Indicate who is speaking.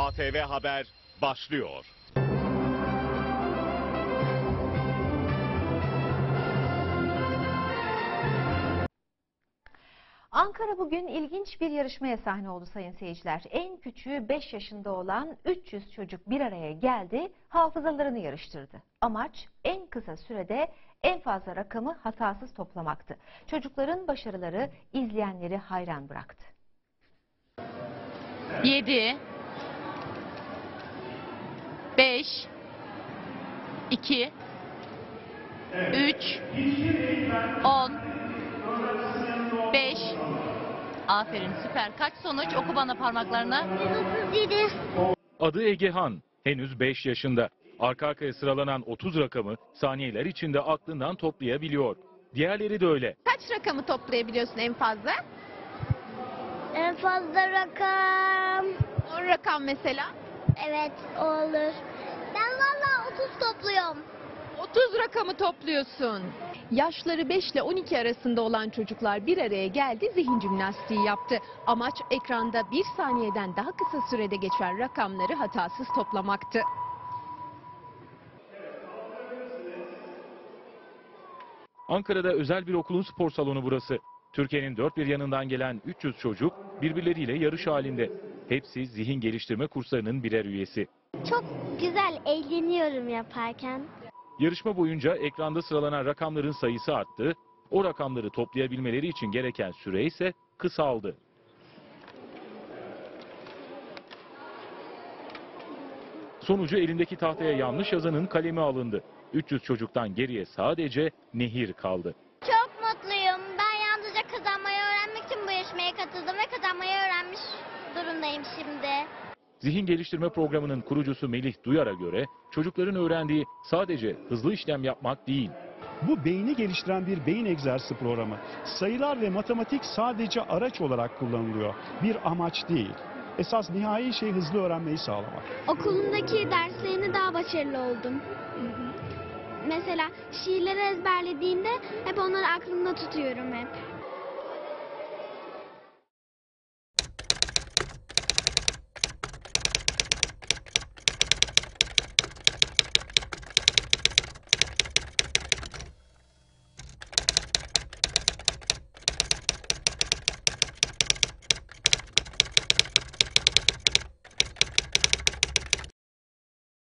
Speaker 1: ATV Haber başlıyor.
Speaker 2: Ankara bugün ilginç bir yarışmaya sahne oldu sayın seyirciler. En küçüğü 5 yaşında olan 300 çocuk bir araya geldi, hafızalarını yarıştırdı. Amaç en kısa sürede en fazla rakamı hatasız toplamaktı. Çocukların başarıları izleyenleri hayran bıraktı.
Speaker 3: 7 5 2 3 10 5 Aferin süper. Kaç sonuç? Oku bana parmaklarına.
Speaker 4: 137.
Speaker 5: Adı Egehan. Henüz 5 yaşında. Arka arkaya sıralanan 30 rakamı saniyeler içinde aklından toplayabiliyor. Diğerleri de öyle.
Speaker 6: Kaç rakamı toplayabiliyorsun en fazla?
Speaker 4: En fazla rakam.
Speaker 6: 10 rakam mesela.
Speaker 4: Evet olur. Ben valla 30 topluyorum.
Speaker 6: 30 rakamı topluyorsun. Yaşları 5 ile 12 arasında olan çocuklar bir araya geldi, zihin jimnastiği yaptı. Amaç ekranda bir saniyeden daha kısa sürede geçen rakamları hatasız toplamaktı.
Speaker 5: Ankara'da özel bir okulun spor salonu burası. Türkiye'nin dört bir yanından gelen 300 çocuk birbirleriyle yarış halinde. Hepsi zihin geliştirme kurslarının birer üyesi.
Speaker 4: Çok güzel eğleniyorum yaparken.
Speaker 5: Yarışma boyunca ekranda sıralanan rakamların sayısı arttı. O rakamları toplayabilmeleri için gereken süre ise kısaldı. Sonucu elindeki tahtaya yanlış yazanın kalemi alındı. 300 çocuktan geriye sadece Nehir kaldı.
Speaker 4: Çok mutluyum. Ben yalnızca kazanmayı öğrenmek için bu yarışmaya katıldım ve kazanmayı öğrenmiş durumdayım şimdi.
Speaker 5: Zihin geliştirme programının kurucusu Melih Duyar'a göre çocukların öğrendiği sadece hızlı işlem yapmak değil,
Speaker 7: Bu beyni geliştiren bir beyin egzersizi programı. Sayılar ve matematik sadece araç olarak kullanılıyor. Bir amaç değil. Esas nihai şey hızlı öğrenmeyi sağlamak.
Speaker 8: Okulumdaki derslerini daha başarılı oldum. Mesela şiirleri ezberlediğimde hep onları aklımda tutuyorum hep.